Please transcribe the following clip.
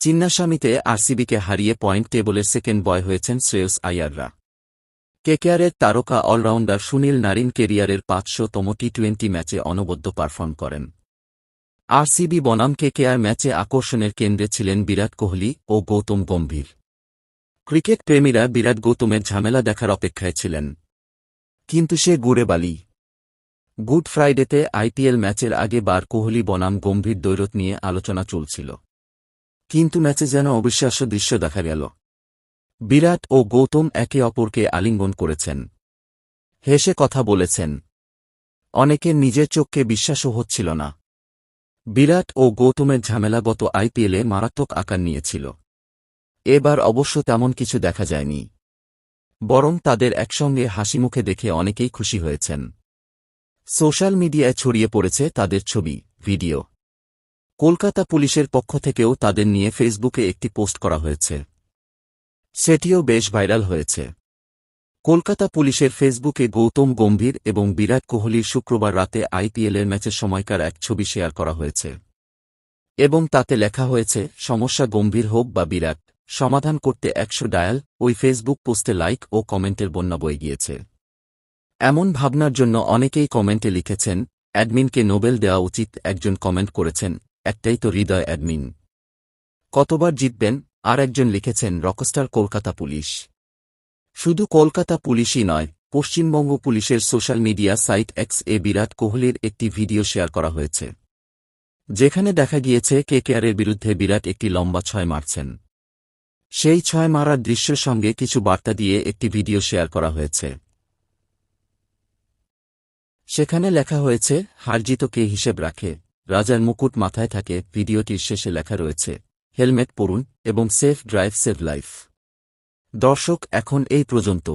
চিন্নাস্বামীতে আরসিবিকে হারিয়ে point টেবলের second boy হয়েছেন শ্রেয়স আয়াররা। কেকেআরের তারকা অলরাউন্ডার সুনীল নারিন কেরিয়ারের পাঁচশোতম টি টোয়েন্টি ম্যাচে অনবদ্য পারফর্ম করেন। আরসিবি বনাম কেকেআর ম্যাচে আকর্ষণের কেন্দ্রে ছিলেন বিরাট কোহলি ও গৌতম গম্ভীর। ক্রিকেট প্রেমীরা বিরাট গৌতমের ঝামেলা দেখার অপেক্ষায় ছিলেন। কিন্তু সে গুড়ে বালি। গুড ফ্রাইডেতে আইপিএল ম্যাচের আগে বার কোহলি বনাম গম্ভীর দৈরত নিয়ে আলোচনা চলছিল। কিন্তু ম্যাচে যেন অবিশ্বাস্য দৃশ্য দেখা গেল। বিরাট ও গৌতম একে অপরকে আলিঙ্গন করেছেন। হেসে কথা বলেছেন। অনেকে নিজের চোখকে বিশ্বাসও হচ্ছিল না। বিরাট ও গৌতমের ঝামেলা গত আইপিএলে মারাত্মক আকার নিয়েছিল। এবার অবশ্য তেমন কিছু দেখা যায়নি। বরং তাদের একসঙ্গে হাসিমুখে দেখে অনেকেই খুশি হয়েছেন। সোশ্যাল মিডিয়ায় ছড়িয়ে পড়েছে তাদের ছবি, ভিডিও। কলকাতা পুলিশের পক্ষ থেকেও তাদের নিয়ে ফেসবুকে একটি পোস্ট করা হয়েছে। সেটিও বেশ ভাইরাল হয়েছে। কলকাতা পুলিশের ফেসবুকে গৌতম গম্ভীর এবং বিরাট কোহলির শুক্রবার রাতে আইপিএলের ম্যাচের সময়কার এক ছবি শেয়ার করা হয়েছে। এবং তাতে লেখা হয়েছে, সমস্যা গম্ভীর হোক বা বিরাট, সমাধান করতে একশো ডায়াল, ওই ফেসবুক পোস্টে লাইক ও কমেন্টের বন্যা বয়ে গিয়েছে। এমন ভাবনার জন্য অনেকেই কমেন্টে লিখেছেন, অ্যাডমিনকে নোবেল দেওয়া উচিত, একজন কমেন্ট করেছেন। একটাই তো হৃদয় অ্যাডমিন। কতবার জিতবেন, আর একজন লিখেছেন, রকস্টার কলকাতা পুলিশ শুধু কলকাতা পুলিশই নয়, পশ্চিমবঙ্গ পুলিশের সোশ্যাল মিডিয়া সাইট এক্স এ বিরাট কোহলির একটি ভিডিও শেয়ার করা হয়েছে। যেখানে দেখা গিয়েছে কে কেকেআরের বিরুদ্ধে বিরাট একটি লম্বা ছয় মারছেন। সেই ছয় মারার দৃশ্যের সঙ্গে কিছু বার্তা দিয়ে একটি ভিডিও শেয়ার করা হয়েছে। সেখানে লেখা হয়েছে হারজিত কে হিসেব রাখে। রাজার মুকুট মাথায় থাকে, ভিডিওটির শেষে লেখা রয়েছে, হেলমেট পরুন এবং সেফ ড্রাইভ সেভ লাইফ। দর্শক, এখন এই পর্যন্ত।